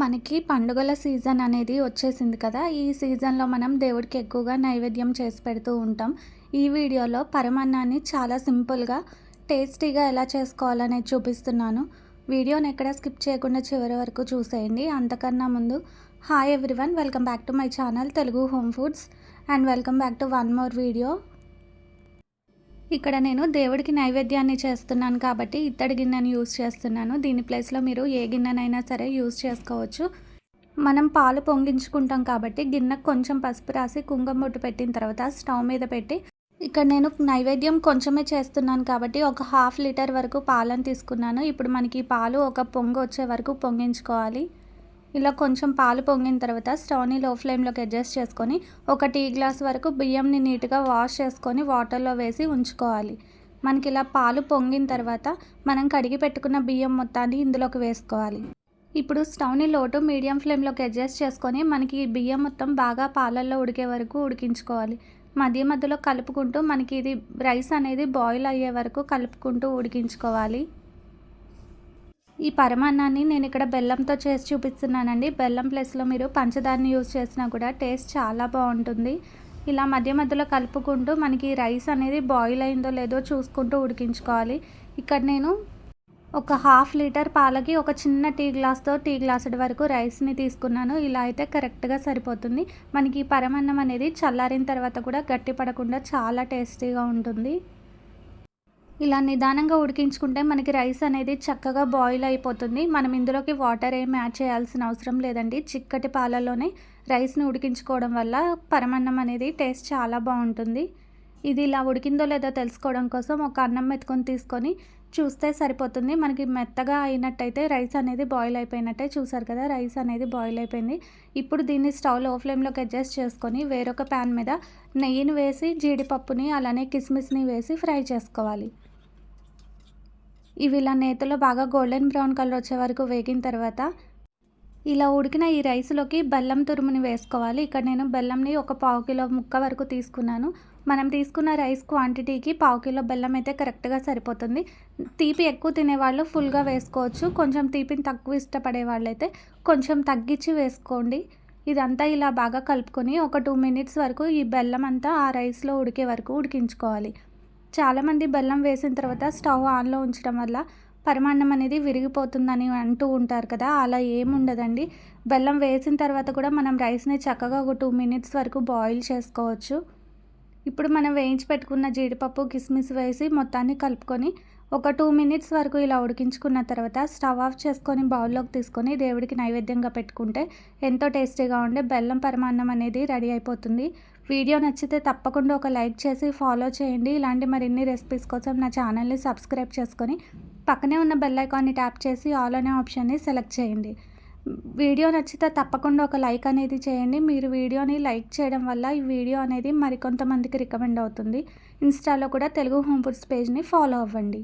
మనకి పండుగల సీజన్ అనేది వచ్చేసింది కదా. ఈ సీజన్లో మనం దేవుడికి ఎక్కువగా నైవేద్యం చేసి పెడుతూ ఉంటాం. ఈ వీడియోలో పరమాన్నాన్ని చాలా సింపుల్గా టేస్టీగా ఎలా చేసుకోవాలనేది చూపిస్తున్నాను. వీడియోని ఎక్కడ స్కిప్ చేయకుండా చివరి వరకు చూసేయండి. అంతకన్నా ముందు hi everyone welcome back to my channel Telugu home foods and welcome back to one more video. ఇక్కడ నేను దేవుడికి నైవేద్యాన్ని చేస్తున్నాను కాబట్టి ఇత్తడి గిన్నెను యూస్ చేస్తున్నాను. దీని ప్లేస్లో మీరు ఏ గిన్నెనైనా సరే యూస్ చేసుకోవచ్చు. మనం పాలు పొంగించుకుంటాం కాబట్టి గిన్నెకు కొంచెం పసుపు రాసి కుంగం బొట్టు పెట్టిన తర్వాత స్టవ్ మీద పెట్టి ఇక్కడ నేను నైవేద్యం కొంచెమే చేస్తున్నాను కాబట్టి ఒక హాఫ్ లీటర్ వరకు పాలను తీసుకున్నాను. ఇప్పుడు మనకి పాలు ఒక పొంగు వచ్చే వరకు పొంగించుకోవాలి. ఇలా కొంచెం పాలు పొంగిన తర్వాత స్టవ్ని లో ఫ్లేమ్లోకి అడ్జస్ట్ చేసుకొని ఒక టీ గ్లాస్ వరకు బియ్యంని నీట్గా వాష్ చేసుకొని వాటర్లో వేసి ఉంచుకోవాలి. మనకి ఇలా పాలు పొంగిన తర్వాత మనం కడిగి పెట్టుకున్న బియ్యం మొత్తాన్ని ఇందులోకి వేసుకోవాలి. ఇప్పుడు స్టవ్ని లోటు మీడియం ఫ్లేమ్లోకి అడ్జస్ట్ చేసుకొని మనకి బియ్యం మొత్తం బాగా పాలల్లో ఉడికే వరకు ఉడికించుకోవాలి. మధ్య మధ్యలో కలుపుకుంటూ మనకి ఇది రైస్ అనేది బాయిల్ అయ్యే వరకు కలుపుకుంటూ ఉడికించుకోవాలి. ఈ పరమాన్నాన్ని నేను ఇక్కడ బెల్లంతో చేసి చూపిస్తున్నానండి. బెల్లం ప్లేస్లో మీరు పంచదారని యూజ్ చేసినా కూడా టేస్ట్ చాలా బాగుంటుంది. ఇలా మధ్య మధ్యలో కలుపుకుంటూ మనకి రైస్ అనేది బాయిల్ అయిందో లేదో చూసుకుంటూ ఉడికించుకోవాలి. ఇక్కడ నేను ఒక హాఫ్ లీటర్ పాలకి ఒక చిన్న టీ గ్లాస్తో టీ గ్లాసుడి వరకు రైస్ని తీసుకున్నాను. ఇలా అయితే కరెక్ట్గా సరిపోతుంది. మనకి పరమన్నం అనేది చల్లారిన తర్వాత కూడా గట్టి పడకుండా చాలా టేస్టీగా ఉంటుంది. ఇలా నిదానంగా ఉడికించుకుంటే మనకి రైస్ అనేది చక్కగా బాయిల్ అయిపోతుంది. మనం ఇందులోకి వాటర్ ఏమి యాడ్ చేయాల్సిన అవసరం లేదండి. చిక్కటి పాలలోనే రైస్ని ఉడికించుకోవడం వల్ల పరమన్నం అనేది టేస్ట్ చాలా బాగుంటుంది. ఇది ఇలా ఉడికిందో లేదో తెలుసుకోవడం కోసం ఒక అన్నం మెత్తుకొని తీసుకొని చూస్తే సరిపోతుంది. మనకి మెత్తగా అయినట్టయితే రైస్ అనేది బాయిల్ అయిపోయినట్టే చూసారు కదా రైస్ అనేది బాయిల్ అయిపోయింది. ఇప్పుడు దీన్ని స్టవ్లో ఫ్లేమ్లోకి అడ్జస్ట్ చేసుకొని వేరొక ప్యాన్ మీద నెయ్యిని వేసి జీడిపప్పుని అలానే కిస్మిస్ని వేసి ఫ్రై చేసుకోవాలి. ఇవి ఇలా నేతలో బాగా గోల్డెన్ బ్రౌన్ కలర్ వచ్చే వరకు వేగిన తర్వాత ఇలా ఉడికిన ఈ రైస్లోకి బెల్లం తురుముని వేసుకోవాలి. ఇక్కడ నేను బెల్లంని ఒక పావు కిలో ముక్క వరకు తీసుకున్నాను. మనం తీసుకున్న రైస్ క్వాంటిటీకి పావు కిలో బెల్లం అయితే కరెక్ట్గా సరిపోతుంది. తీపి ఎక్కువ తినేవాళ్ళు ఫుల్గా వేసుకోవచ్చు. కొంచెం తీపిని తక్కువ ఇష్టపడే వాళ్ళైతే కొంచెం తగ్గించి వేసుకోండి. ఇదంతా ఇలా బాగా కలుపుకొని ఒక టూ మినిట్స్ వరకు ఈ బెల్లం అంతా ఆ రైస్లో ఉడికే వరకు ఉడికించుకోవాలి. చాలామంది బెల్లం వేసిన తర్వాత స్టవ్ ఆన్లో ఉంచడం వల్ల పరమాన్నం అనేది విరిగిపోతుందని అంటూ ఉంటారు కదా అలా ఏముండదండి. బెల్లం వేసిన తర్వాత కూడా మనం రైస్ని చక్కగా ఒక టూ మినిట్స్ వరకు బాయిల్ చేసుకోవచ్చు. ఇప్పుడు మనం వేయించి పెట్టుకున్న జీడిపప్పు కిస్మిస్ వేసి మొత్తాన్ని కలుపుకొని ఒక టూ మినిట్స్ వరకు ఇలా ఉడికించుకున్న తర్వాత స్టవ్ ఆఫ్ చేసుకొని బౌల్లోకి తీసుకొని దేవుడికి నైవేద్యంగా పెట్టుకుంటే ఎంతో టేస్టీగా ఉండే బెల్లం పరమాన్నం అనేది రెడీ అయిపోతుంది. వీడియో నచ్చితే తప్పకుండా ఒక లైక్ చేసి ఫాలో చేయండి. ఇలాంటి మరిన్ని రెసిపీస్ కోసం నా ఛానల్ని సబ్స్క్రైబ్ చేసుకొని పక్కనే ఉన్న బెల్ ఐకాన్ని ట్యాప్ చేసి ఆల్ అనే ఆప్షన్ని సెలెక్ట్ చేయండి. వీడియో నచ్చితే తప్పకుండా ఒక లైక్ అనేది చేయండి. మీరు వీడియోని లైక్ చేయడం వల్ల ఈ వీడియో అనేది మరికొంతమందికి రికమెండ్ అవుతుంది. ఇన్స్టాలో కూడా తెలుగు హోమ్ ఫుడ్స్ పేజ్ని ఫాలో అవ్వండి.